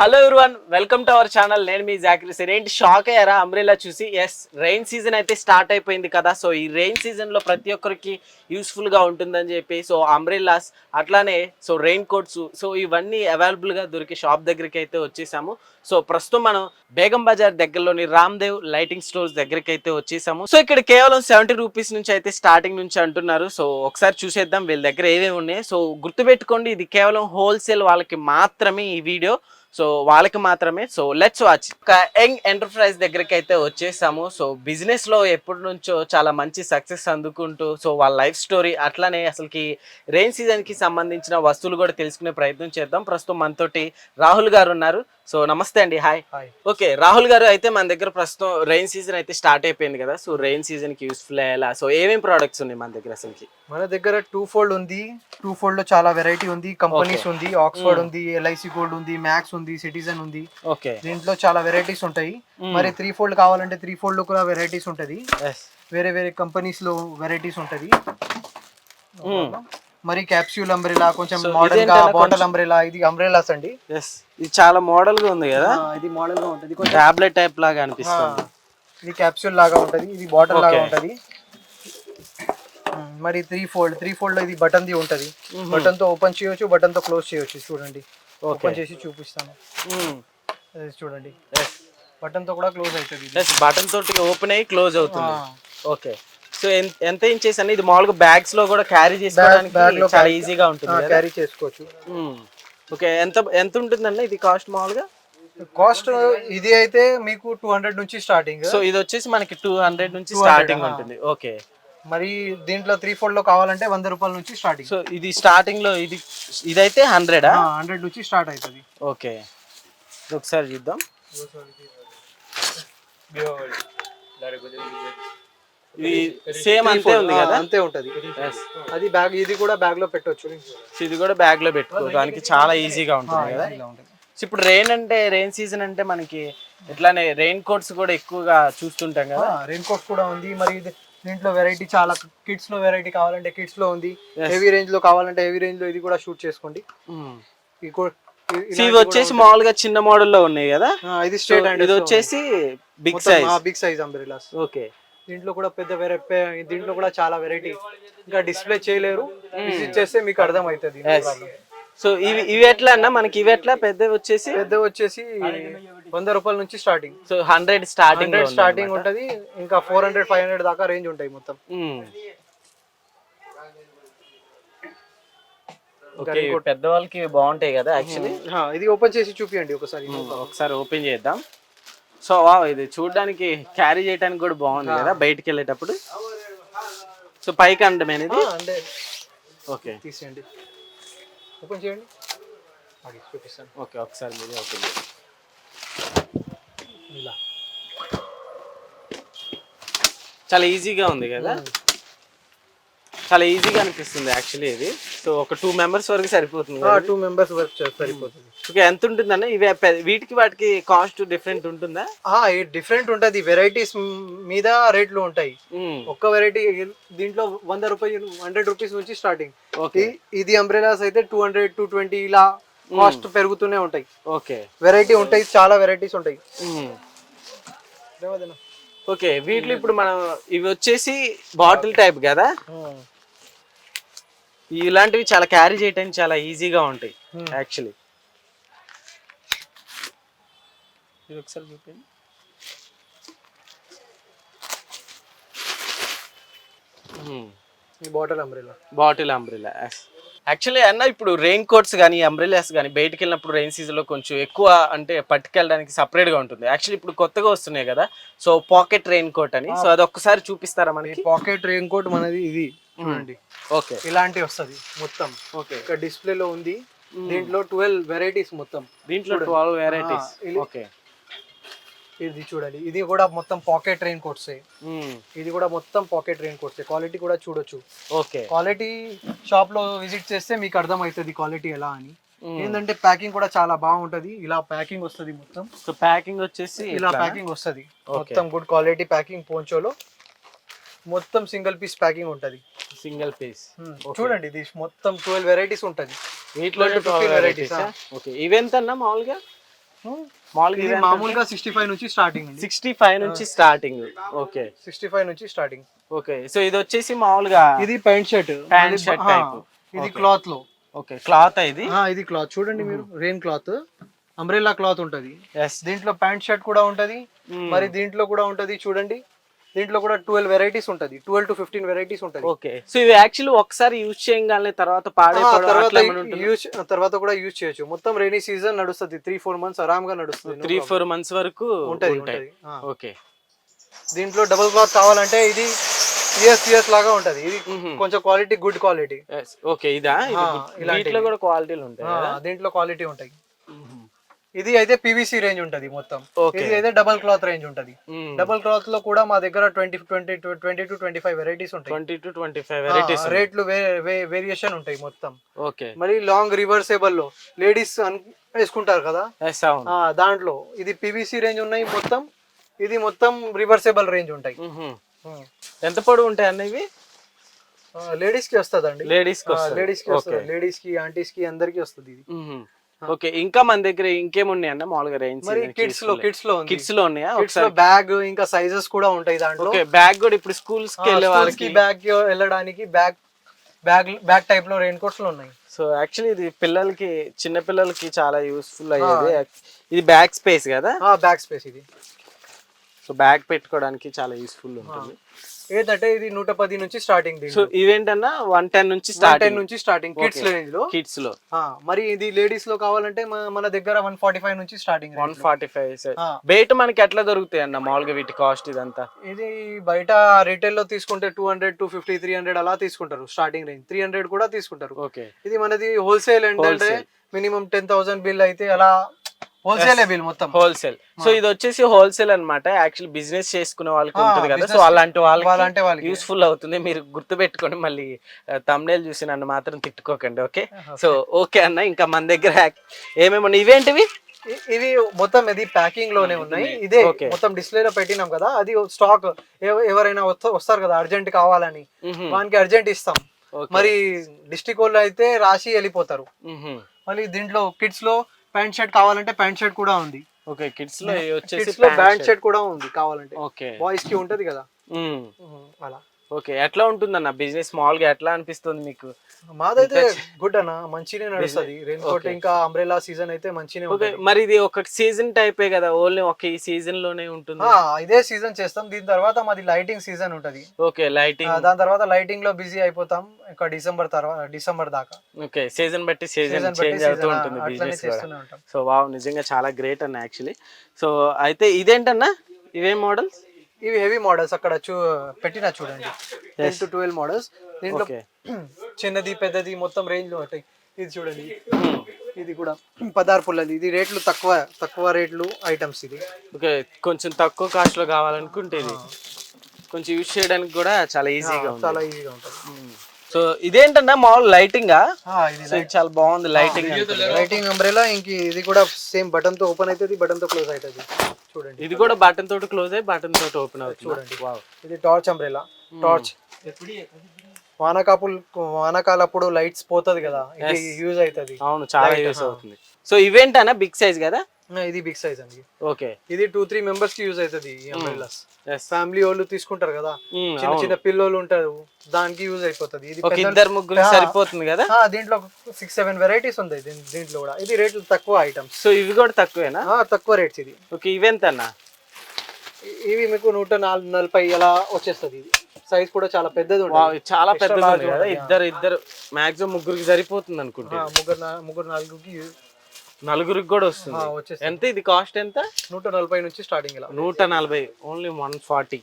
Hello everyone welcome to our channel నేను మీ Zakir sir. ఏంటి షాక్ అయ్యారా? అంబ్రెలా చూసి ఎస్ రెయిన్ సీజన్ అయితే స్టార్ట్ అయిపోయింది కదా. సో ఈ రెయిన్ సీజన్లో ప్రతి ఒక్కరికి యూస్ఫుల్గా ఉంటుందని చెప్పి సో అంబ్రెల్లాస్ అట్లానే సో రెయిన్ కోట్స్ సో ఇవన్నీ అవైలబుల్గా దొరికే షాప్ దగ్గరికి అయితే వచ్చేసాము. సో ప్రస్తుతం మనం బేగం బజార్ దగ్గరలోని రామ్దేవ్ లైటింగ్ స్టోర్స్ దగ్గరికి అయితే వచ్చేసాము. సో ఇక్కడ కేవలం సెవెంటీ రూపీస్ నుంచి అయితే స్టార్టింగ్ నుంచి అంటున్నారు. సో ఒకసారి చూసేద్దాం వీళ్ళ దగ్గర ఏమేమి ఉన్నాయి. సో గుర్తుపెట్టుకోండి ఇది కేవలం హోల్సేల్ వాళ్ళకి మాత్రమే ఈ వీడియో సో వాళ్ళకి మాత్రమే. సో లెట్స్ వాచ్ ఒక యంగ్ ఎంటర్ప్రైజ్ దగ్గరికి అయితే వచ్చేసాము. సో బిజినెస్లో ఎప్పటి నుంచో చాలా మంచి సక్సెస్ అందుకుంటూ సో వాళ్ళ లైఫ్ స్టోరీ అట్లానే అసలుకి రెయిన్ సీజన్కి సంబంధించిన వస్తువులు కూడా తెలుసుకునే ప్రయత్నం చేద్దాం. ప్రస్తుతం మనతోటి రాహుల్ గారు ఉన్నారు. సో నమస్తే అండి హాయ్ ఓకే రాహుల్ గారు అయితే మన దగ్గర ప్రస్తుతం రెయిన్ సీజన్ అయితే స్టార్ట్ అయిపోయింది కదా సో రెయిన్ సీజన్కి యూస్ఫుల్ అయ్యేలా సో ఏమేమి ప్రోడక్ట్స్ ఉన్నాయి మన దగ్గర అసలుకి? మన దగ్గర టూ ఫోల్డ్ ఉంది. టూ ఫోల్డ్లో చాలా వెరైటీ ఉంది. కంపెనీస్. ఉంది ఆక్స్ఫర్డ్ ఉంది ఎల్ఐసి గోల్డ్ ఉంది మ్యాక్స్ ఉంది సిటిజన్ ఉంది. ఓకే. దీంట్లో చాలా వెరైటీస్ ఉంటాయి. మరి త్రీ ఫోల్డ్ కావాలంటే త్రీ ఫోల్డ్లో కూడా వెరైటీస్ ఉంటది. వేరే వేరే కంపెనీస్లో వెరైటీస్ ఉంటది. Hmm. మరి క్యాప్స్యూల్ అంబ్రెలా కొంచెం మోడర్న్గా బాటిల్ అంబ్రెలా ఇది అంబ్రెలాస్ అండి. ఎస్ ఇది చాలా మోడల్గా ఉంది కదా? ఇది మోడల్గా ఉంటది. కొంచెం టాబ్లెట్ టైప్ లాగా అనిపిస్తుంది. ఇది క్యాప్సూల్ లాగా ఉంటది. ఇది బాటిల్ లాగా. ఉంటది. మరి త్రీ ఫోల్డ్ త్రీ ఫోల్డ్లో ఇది బటన్ ది ఉంటది. బటన్తో ఓపెన్ చేయొచ్చు బటన్తో క్లోజ్ చేయొచ్చు. చూడండి. ఓపెన్ చేసి చూపిస్తాను. చూడండి. బటన్తో కూడా క్లోజ్ అవుతుంది. బటన్ తోటి ఓపెన్ అయ్యి క్లోజ్ అవుతుంది. ఓకే సో ఎంత ఇంచెస్ అని ఇది మామూలుగా బ్యాగ్స్లో కూడా క్యారీ చేసుకోవడానికి చాలా ఈజీగా ఉంటుంది క్యారీ చేసుకోవచ్చు. ఓకే ఎంత ఎంత ఉంటుందండి ఇది కాస్ట్ మామూలుగా? కాస్ట్ ఇది అయితే మీకు టూ హండ్రెడ్ నుంచి స్టార్టింగ్ సో ఇది వచ్చేసి మనకి టూ హండ్రెడ్ నుంచి 200, స్టార్టింగ్. ఉంటుంది. ఓకే మరి దీంట్లో త్రీ ఫోల్డ్లో కావాలంటే వంద రూపాయల నుంచి స్టార్టింగ్ సో ఇది స్టార్టింగ్లో ఇది ఇదైతే హండ్రెడా హండ్రెడ్ నుంచి స్టార్ట్ అవుతుంది ఓకే ఒకసారి చూద్దాం. ఇది సేమ్ అంతే ఉంది కదా? అంతే ఉంటది. అది బ్యాగ్ ఇది కూడా బ్యాగ్లో పెట్టొచ్చు ఇది కూడా బ్యాగ్లో పెట్టుకోవడానికి చాలా ఈజీగా ఉంటుంది కదా? ఇలా ఉంటుంది. సో ఇప్పుడు రెయిన్ అంటే రెయిన్ సీజన్ అంటే మనకి ఎట్లానే రెయిన్ కోట్స్ కూడా ఎక్కువగా చూస్తుంటాం కదా? రెయిన్ కోట్ కూడా ఉంది. మరి ఇది- దీంట్లో వెరైటీ చాలా కిడ్స్లో వెరైటీ కావాలంటే కిడ్స్లో ఉంది హెవీ రేంజ్లో కావాలంటే హెవీ రేంజ్లో ఇది కూడా షూట్ చేసుకోండి. ఇది కూడా- ఇ- సో ఇవి ఇలాంటి వచ్చేసి మామూలుగా చిన్న మోడల్లో ఉన్నాయి కదా? ఆ, ఇది స్ట్రేట్ అండ్ ఇది వచ్చేసి big size big size umbrellas okay దీంట్లో కూడా పెద్ద వెరైటీ దీంట్లో కూడా చాలా వెరైటీ ఇంకా డిస్ప్లే చేయలేరు. విజిట్ చేస్తే మీకు అర్థం అవుతుంది సో ఇవి ఇవి ఎట్లా అన్న? మనకి ఇవి ఎట్లా? పెద్ద వచ్చేసి? పెద్ద వచ్చేసి వంద రూపాయల నుంచి starting so hundred starting starting ఉంటది. ఇంకా ఫోర్ హండ్రెడ్ ఫైవ్ హండ్రెడ్ దాకా రేంజ్ ఉంటాయి మొత్తం. ఓకే పెద్దవాళ్ళకి ఇవి బాగుంటాయి కదా యాక్చువల్లీ ఆ, ఇది ఓపెన్ చేసి చూపియండి ఒకసారి. ఒకసారి ఓపెన్ చేద్దాం. సో వా ఇది చూడడానికి క్యారీ చేయడానికి కూడా బాగుంది కదా బయటికి వెళ్ళేటప్పుడు సో పైకి అండమేనా ఇది అంటే ఓకే. తీసేయండి. ఓపెన్ చేయండి. ఓకే ఒకసారి మీరు ఓపెన్ చేయండి. ఇలా. చాలా ఈజీగా ఉంది కదా? చాలా ఈజీగా అనిపిస్తుంది యాక్చువల్లీ ఇది. సో ఒక టూ మెంబర్స్ వరకు సరిపోతుంది? టూ మెంబర్స్ వర్క్ సరిపోతుంది. ఓకే ఎంత ఉంటుందన్న ఇవి వీటికి వాటికి కాస్ట్ డిఫరెంట్ ఉంటుందా? డిఫరెంట్ ఉంటది. వెరైటీస్ మీద రేట్లు ఉంటాయి. మ్మ్. ఒక్క వెరైటీ దీంట్లో వంద రూపాయలు హండ్రెడ్ రూపీస్ నుంచి స్టార్టింగ్ ఓకే ఇది అంబ్రెలాస్ అయితే టూ హండ్రెడ్ టూ ట్వంటీ ఇలా కాస్ట్ పెరుగుతూనే ఉంటాయి. ఓకే వెరైటీ ఉంటాయి చాలా వెరైటీస్ ఉంటాయి? ఓకే వీటిలో ఇప్పుడు మనం ఇవి వచ్చేసి బాటిల్ టైప్ కదా? ఇలాంటివి చాలా క్యారీ చేయడానికి చాలా ఈజీగా ఉంటాయి. యాక్చువల్లీ ఇది ఒకసారి చూపించండి. ఈ బాటిల్ అంబ్రెలా బాటిల్ యాక్చువల్లీ అన్న ఇప్పుడు రెయిన్ కోట్స్ కానీ అంబ్రిల్లాస్ కానీ బయటికి వెళ్ళినప్పుడు రెయిన్ సీజన్లో కొంచెం ఎక్కువ అంటే పట్టుకెళ్ళడానికి సపరేట్గా ఉంటుంది. యాక్చువల్లీ ఇప్పుడు కొత్తగా వస్తున్నాయి కదా సో పాకెట్ రెయిన్ కోట్ అని. సో అది ఒక్కసారి చూపిస్తారా మనకి? పాకెట్ రెయిన్ కోట్ మనది ఇది. చూడండి. ఓకే ఇలాంటి వస్తది మొత్తం. ఓకే ఇక్కడ డిస్ప్లే లో ఉంది దీంట్లో ట్వెల్వ్ వెరైటీస్ మొత్తం. దీంట్లో ట్వెల్వ్ వెరైటీస్ ఓకే ఇది చూడండి. ఇది కూడా మొత్తం పాకెట్ రెయిన్ కోట్స్ ఇది కూడా మొత్తం పాకెట్ రెయిన్ కోట్స్ క్వాలిటీ కూడా చూడొచ్చు. ఓకే క్వాలిటీ షాప్లో విజిట్ చేస్తే మీకు అర్థం అవుతుంది క్వాలిటీ ఎలా అని. ఏంటంటే ప్యాకింగ్ కూడా చాలా బాగుంటది. ఇలా ప్యాకింగ్ వస్తది మొత్తం. సో ప్యాకింగ్ వచ్చేసి ఇలా ప్యాకింగ్ వస్తది. మొత్తం గుడ్ క్వాలిటీ ప్యాకింగ్ పోంచోలో మొత్తం సింగిల్ పీస్ ప్యాకింగ్ ఉంటది. సింగిల్ పీస్ చూడండి ఇది మొత్తం ట్వెల్వ్ వెరైటీస్ ఉంటది. వీటిలో 12 to 15 varieties, ఓకే. ఇవెంత అన్న మామూలుగా? మామూలుగా మామూలుగా సిక్స్టీ ఫైవ్ నుంచి స్టార్టింగ్ సిక్స్టీ ఫైవ్ నుంచి స్టార్టింగ్ ఓకే. సిక్స్టీ ఫైవ్ నుంచి స్టార్టింగ్ ఓకే. సో ఇది వచ్చేసి మామూలుగా ఇది pant shirt. Pant shirt type. ఇది క్లాత్లో. ఓకే. క్లాత్ ఇది? ఇది క్లాత్ చూడండి మీరు రెయిన్ క్లాత్ అంబ్రెల్లా క్లాత్ ఉంటది. దీంట్లో ప్యాంట్ షర్ట్ కూడా ఉంటది. మరి దీంట్లో కూడా ఉంటది చూడండి. దీంట్లో కూడా ట్వెల్వ్ వెరైటీస్ ఉంటది. ట్వెల్వ్ టు ఫిఫ్టీన్ వెరైటీస్ ఉంటది. ఓకే. సో ఇవి యాక్చువల్లీ ఒకసారి యూజ్ చేయగానే తర్వాత తర్వాత? యూజ్ తర్వాత కూడా యూజ్ చేయొచ్చు. మొత్తం రైనీ సీజన్ నడుస్తుంది. త్రీ ఫోర్ మంత్స్ ఆరామ్గా నడుస్తుంది. త్రీ ఫోర్ మంత్స్ వరకు ఉంటది ఉంటాయి. ఓకే. దీంట్లో డబుల్ క్లాత్ కావాలంటే ఇది సిఎస్ సిఎస్ లాగా ఉంటది. ఇది కొంచెం క్వాలిటీ గుడ్ క్వాలిటీ ఓకే ఇదా. వీటిలో కూడా క్వాలిటీలు ఉంటాయి? దీంట్లో క్వాలిటీ ఉంటాయి. ఇది అయితే పీవీసీ రేంజ్ ఉంటది మొత్తం. ఇది అయితే డబుల్ క్లాత్ రేంజ్ ఉంటది. డబుల్ క్లాత్లో కూడా మా దగ్గర twenty twenty twenty to twenty five varieties ఉంటాయి twenty to twenty five varieties రేట్లు వేరియేషన్ ఉంటాయి మొత్తం. ఓకే మరి లాంగ్ రివర్సేబుల్లో లేడీస్ వేసుకుంటారు కదా? దాంట్లో ఇది పీవీసీ రేంజ్ ఉన్నాయి మొత్తం. ఇది మొత్తం రివర్సేబుల్ రేంజ్ ఉంటాయి. మ్మ్. ఎంత పొడవు ఉంటాయి అన్న ఇవి? లేడీస్కి వస్తుందండి. లేడీస్కి లేడీస్కి వస్తుంది. లేడీస్కి ఆంటీస్కి అందరికి వస్తుంది ఇది. ఓకే ఇంకా మన దగ్గర ఇంకేమున్నాయి అన్న? మామూలుగా రేంజ్ మరి కిడ్స్లో కిడ్స్లో కిడ్స్లో ఉన్నాయా? కిడ్స్లో బ్యాగ్ ఇంకా సైజెస్ కూడా ఉంటాయి దాంట్లో. ఓకే బ్యాగ్ కూడా ఇప్పుడు స్కూల్స్కి వెళ్ళే వాళ్ళకి. బ్యాగ్ వెళ్ళడానికి బ్యాగ్ బ్యాగ్ బ్యాగ్ టైప్లో రెయిన్ కోట్స్లో ఉన్నాయి. సో యాక్చువల్లీ ఇది పిల్లలకి చిన్న పిల్లలకి చాలా యూస్ఫుల్ అయ్యేది. ఇది బ్యాగ్ స్పేస్ కదా? బ్యాగ్ స్పేస్ ఇది. సో బ్యాగ్ పెట్టుకోవడానికి చాలా యూస్ఫుల్ ఉంటుంది. ఏంటంటే ఇది నూట పది నుంచి స్టార్టింగ్ సో ఇవేంటన్నా? వన్ టెన్ నుంచి టెన్ నుంచి స్టార్టింగ్ కిడ్స్ రేంజ్లో కిడ్స్లో. మరి ఇది లేడీస్లో కావాలంటే మన దగ్గర వన్ ఫార్టీ ఫైవ్ నుంచి స్టార్టింగ్ వన్ ఫార్టీ ఫైవ్. బయట మనకి ఎట్లా దొరుకుతాయి అన్న? మామూలుగా వీటి కాస్ట్ ఇదంతా? ఇది బయట రీటైల్లో తీసుకుంటే two hundred two fifty three hundred అలా తీసుకుంటారు స్టార్టింగ్ రేంజ్ త్రీ హండ్రెడ్ కూడా తీసుకుంటారు. ఓకే ఇది మనది హోల్సేల్ ఏంటంటే మినిమం టెన్ థౌసండ్ బిల్ అయితే అలా హోల్సేల్ బిల్ మొత్తం? హోల్సేల్ సో ఇది వచ్చేసి హోల్సేల్ అన్నమాట. యాక్చువల్ బిజినెస్ చేసుకునే వాళ్ళకి ఆ, ఉంటుంది కదా. సో అలాంటి వాళ్ళకి యూస్ఫుల్ అవుతుంది. మీరు గుర్తు పెట్టుకొని మళ్ళీ తమ్నేల్ చూసి నన్ను మాత్రం తిట్టుకోకండి ఓకే? సో ఓకే అన్న ఇంకా మన దగ్గర ఏమేమి ఇవేంటివి? ఇవి మొత్తం ఇది ప్యాకింగ్లోనే ఉన్నాయి. ఇదే. మొత్తం డిస్ప్లే లో పెట్టినాం కదా. అది స్టాక్ ఎవరైనా వస్తా- వస్తారు కదా అర్జెంట్ కావాలని. వానికి అర్జెంట్ ఇస్తాం. మరి డిస్టిక్ వాళ్ళు అయితే రాసి వెళ్ళిపోతారు. మళ్ళీ దీంట్లో కిడ్స్లో ప్యాంట్ షర్ట్ కావాలంటే ప్యాంట్ షర్ట్ కూడా ఉంది. ఓకే కిడ్స్లో ఇవి వచ్చేసి కిడ్స్లో ప్యాంట్ షర్ట్. కూడా ఉంది కావాలంటే. ఓకే. బాయ్స్కి ఉంటది కదా. మ్మ్. అలా. ఓకే ఎట్లా ఉంటుందన్న? బిజినెస్ మామూలుగా ఎట్లా అనిపిస్తుంది మీకు? మాదైతే గుడ్ అన్న మంచినే నడుస్తుంది. రెయిన్ కోట్ ఇంకా అంబ్రెలా సీజన్ అయితే మంచినే ఓకే ఉంటుంది. మరి ఇది ఒక సీజన్ టైపే కదా ఓన్లీ ఒక ఈ సీజన్లోనే ఉంటుంది? ఆ, ఇదే సీజన్ చేస్తాం. దీని తర్వాత మాది లైటింగ్ సీజన్ ఉంటది. ఓకే ఆ, లైటింగ్ దాని తర్వాత లైటింగ్లో బిజీ అయిపోతాం. ఇంకా డిసెంబర్ తర్వాత డిసెంబర్ దాకా. ఓకే సీజన్ బట్టి సీజన్ చేంజ్ అవుతూ ఉంటుంది బిజినెస్ సో వావ్ నిజంగా చాలా గ్రేట్ అన్న యాక్చువల్లీ సో అయితే ఇదేంటన్నా? ఇవేం మోడల్స్ ఇవి హెవీ మోడల్స్ అక్కడ చూ పెట్టినా చూడండి. టెన్ టు ట్వెల్వ్ మోడల్స్ దీంట్లో చిన్నది పెద్దది మొత్తం రేంజ్లో ఉంటాయి. ఇది చూడండి. ఇది కూడా పదహారు పుల్లది. ఇది రేట్లు తక్కువ తక్కువ రేట్లు ఐటమ్స్ ఇది. ఓకే కొంచెం తక్కువ కాస్ట్లో కావాలనుకుంటే ఇది. కొంచెం యూజ్ చేయడానికి కూడా చాలా ఈజీగా చాలా ఈజీగా ఉంటుంది. సో ఇదేంటన్నా మామూలు లైటింగ్? చాలా బాగుంది లైటింగ్ లైటింగ్ అంబ్రెలా ఇంక ఇది కూడా సేమ్ బటన్తో ఓపెన్ అవుతుంది బటన్తో క్లోజ్ అవుతుంది చూడండి. ఇది కూడా బటన్ తోటి క్లోజ్ అయ్యి బటన్ తోటి ఓపెన్ అవుతుంది. చూడండి. వావ్ ఇది టార్చ్ అంబ్రెలా టార్చ్ వానకాపుల్ వానకాలప్పుడు లైట్స్ పోతది కదా ఇది యూజ్ అవుతుంది. అవును చాలా యూస్ అవుతుంది. సో ఇవేంటన్నా? బిగ్ సైజ్ కదా? ఇది బిగ్ సైజ్ అండి. ఓకే. ఇది టూ త్రీ మెంబర్స్కి యూజ్ అవుతుంది ఈ ఫ్యామిలీ వాళ్ళు తీసుకుంటారు కదా. చిన్న చిన్న పిల్లలు ఉంటారు దానికి యూజ్ అయిపోతుంది. ఇది ఇద్దరు ముగ్గురు సరిపోతుంది కదా? దీంట్లో సిక్స్ సెవెన్ వెరైటీస్ ఉంటాయి దీన్- దీంట్లో కూడా. ఇది రేట్లు తక్కువ ఐటమ్స్ సో ఇవి కూడా తక్కువేనా? తక్కువ రేట్స్ ఇది. ఓకే ఇవెంత అన్న ఇవి మీకు నూట నాలుగు నలభై అలా వచ్చేస్తుంది ఇది. సైజ్ కూడా చాలా పెద్దది చాలా పెద్దది ఉంది ఇద్దరు ఇద్దరు మాక్సిమం ముగ్గురికి సరిపోతుంది అనుకుంటే. ఆ, ముగ్గురు ముగ్గురు నాలుగుకి నలుగురికి కూడా వస్తుంది. ఆ, వచ్చేస్తుంది. ఎంత ఇది? కాస్ట్ ఎంత? నూట నలభై నుంచి స్టార్టింగ్ ఇలా. నూట నలభై. Only one forty.